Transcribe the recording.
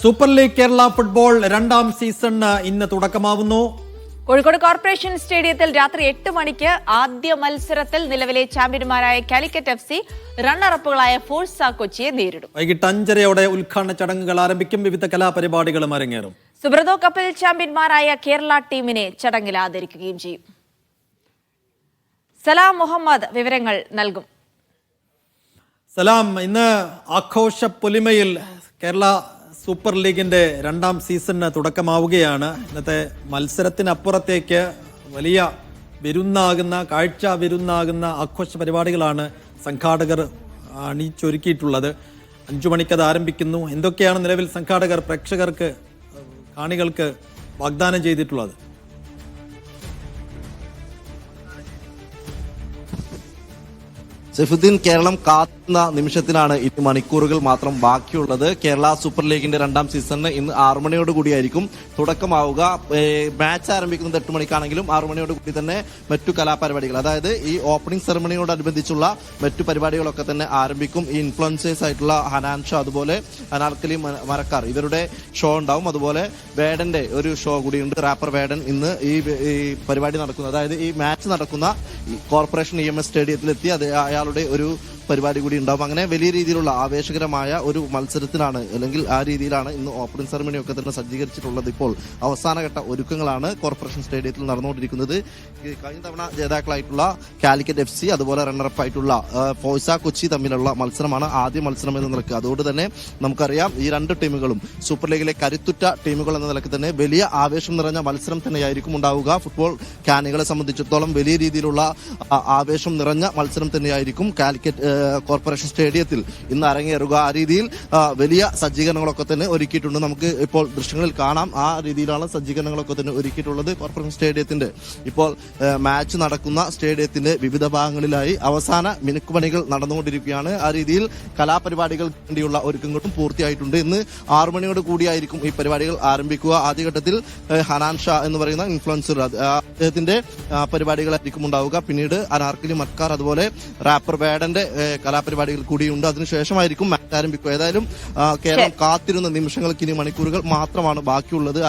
Super league Kerala football രണ്ടാം season ഇന്ന് തുടക്കമാവുന്നു. കോഴിക്കോട് കോർപ്പറേഷൻ സ്റ്റേഡിയത്തിൽ രാത്രി എട്ട് മണിക്ക് ആദ്യ മത്സരത്തിൽ നിലവിലെ ചാമ്പ്യന്മാരായ കാലിക്കറ്റ് എഫ് സി റണ്ണറപ്പുകളായ ഫോഴ്സ കൊച്ചിയെ നേരിടും. വൈകിട്ട് അഞ്ചരയോടെ ഉദ്ഘാടന ചടങ്ങുകൾ ആരംഭിക്കും. വിവിധ കലാപരിപാടികളും അരങ്ങേറും. സുബ്രതോ കപ്പിൽ ചാമ്പ്യന്മാരായ കേരള ടീമിനെ ചടങ്ങിൽ ആദരിക്കുകയും ചെയ്യും. സലാം മുഹമ്മദ് വിവരങ്ങൾ നൽകും. സലാം ഇന്ന് ആഘോഷ പൊലിമയിൽ കേരള സൂപ്പർ ലീഗിന്റെ രണ്ടാം സീസണിന് തുടക്കമാവുകയാണ്. ഇന്നത്തെ മത്സരത്തിനപ്പുറത്തേക്ക് വലിയ വിരുന്നാകുന്ന കാഴ്ച വിരുന്നാകുന്ന ആഘോഷ പരിപാടികളാണ് സംഘാടകർ അണിച്ചൊരുക്കിയിട്ടുള്ളത്. അഞ്ചു മണിക്കത് ആരംഭിക്കുന്നു. എന്തൊക്കെയാണ് നിലവിൽ സംഘാടകർ പ്രേക്ഷകർക്ക് കാണികൾക്ക് വാഗ്ദാനം ചെയ്തിട്ടുള്ളത്? സൈഫുദ്ദീൻ കേരളം കാത്തുന്ന നിമിഷത്തിനാണ് ഇനി മണിക്കൂറുകൾ മാത്രം ബാക്കിയുള്ളത്. കേരള സൂപ്പർ ലീഗിന്റെ രണ്ടാം സീസണിന് ഇന്ന് ആറു മണിയോട് കൂടിയായിരിക്കും തുടക്കമാവുക. മാച്ച് ആരംഭിക്കുന്നത് എട്ട് മണിക്കാണെങ്കിലും ആറു മണിയോട് കൂടി തന്നെ മറ്റു കലാപരിപാടികൾ അതായത് ഈ ഓപ്പണിംഗ് സെറമണിയോടനുബന്ധിച്ചുള്ള മറ്റു പരിപാടികളൊക്കെ തന്നെ ആരംഭിക്കും. ഈ ഇൻഫ്ലുവൻസേഴ്സ് ആയിട്ടുള്ള ഹനാൻഷ അതുപോലെ അനാർക്കലി മരക്കാർ ഇവരുടെ ഷോ ഉണ്ടാവും. അതുപോലെ വേഡന്റെ ഒരു ഷോ കൂടിയുണ്ട്. റാപ്പർ വേഡൻ ഇന്ന് ഈ പരിപാടി നടക്കുന്നത് അതായത് ഈ മാച്ച് നടക്കുന്ന കോർപ്പറേഷൻ ഇ എം എസ് സ്റ്റേഡിയത്തിലെത്തി അത് അയാളുടെ ഒരു പരിപാടി കൂടി ഉണ്ടാവും. അങ്ങനെ വലിയ രീതിയിലുള്ള ആവേശകരമായ ഒരു മത്സരത്തിനാണ് അല്ലെങ്കിൽ ആ രീതിയിലാണ് ഇന്ന് ഓപ്പണിംഗ് സെറമണി ഒക്കെ തന്നെ സജ്ജീകരിച്ചിട്ടുള്ളത് ഇപ്പോൾ. അവസാനഘട്ട ഒരുക്കങ്ങളാണ് കോർപ്പറേഷൻ സ്റ്റേഡിയത്തിൽ നടന്നുകൊണ്ടിരിക്കുന്നത്. കഴിഞ്ഞ തവണ ജേതാക്കളായിട്ടുള്ള കാലിക്കറ്റ് എഫ് സി അതുപോലെ റണ്ണറപ്പ് ആയിട്ടുള്ള ഫോയ്സ കൊച്ചി തമ്മിലുള്ള മത്സരമാണ് ആദ്യ മത്സരം എന്ന നിലയ്ക്ക്. അതുകൊണ്ട് തന്നെ നമുക്കറിയാം ഈ രണ്ട് ടീമുകളും സൂപ്പർ ലീഗിലെ കരുത്തുറ്റ ടീമുകൾ എന്ന നിലയ്ക്ക് തന്നെ വലിയ ആവേശം നിറഞ്ഞ മത്സരം തന്നെയായിരിക്കും ഉണ്ടാവുക. ഫുട്ബോൾ കാനികളെ സംബന്ധിച്ചിടത്തോളം വലിയ രീതിയിലുള്ള ആവേശം നിറഞ്ഞ മത്സരം തന്നെയായിരിക്കും കാലിക്കറ്റ് കോർപ്പറേഷൻ സ്റ്റേഡിയത്തിൽ ഇന്ന് അരങ്ങേറുക. ആ രീതിയിൽ വലിയ സജ്ജീകരണങ്ങളൊക്കെ തന്നെ ഒരുക്കിയിട്ടുണ്ട്. നമുക്ക് ഇപ്പോൾ ദൃശ്യങ്ങളിൽ കാണാം. ആ രീതിയിലാണ് സജ്ജീകരണങ്ങളൊക്കെ തന്നെ ഒരുക്കിയിട്ടുള്ളത് കോർപ്പറേഷൻ സ്റ്റേഡിയത്തിന്റെ. ഇപ്പോൾ മാച്ച് നടക്കുന്ന സ്റ്റേഡിയത്തിന്റെ വിവിധ ഭാഗങ്ങളിലായി അവസാന മിനുക്കുപണികൾ നടന്നുകൊണ്ടിരിക്കുകയാണ്. ആ രീതിയിൽ കലാപരിപാടികൾ വേണ്ടിയുള്ള ഒരുക്കങ്ങളും പൂർത്തിയായിട്ടുണ്ട്. ഇന്ന് ആറു മണിയോട് കൂടിയായിരിക്കും ഈ പരിപാടികൾ ആരംഭിക്കുക. ആദ്യഘട്ടത്തിൽ ഹനാൻ ഷാ എന്ന് പറയുന്ന ഇൻഫ്ലുവൻസർ അദ്ദേഹത്തിന്റെ പരിപാടികളായിരിക്കും ഉണ്ടാവുക. പിന്നീട് അനാർക്കലി മക്കാർ അതുപോലെ റാപ്പർ വേഡന്റെ കലാപരിപാടികൾ കൂടിയുണ്ട്. അതിനുശേഷമായിരിക്കും മാച്ച് ആരംഭിക്കുക ഏതായാലും കേരളം കാത്തിരുന്ന നിമിഷങ്ങൾക്ക് ഇനി മണിക്കൂറുകൾ മാത്രമാണ് ബാക്കിയുള്ളത്.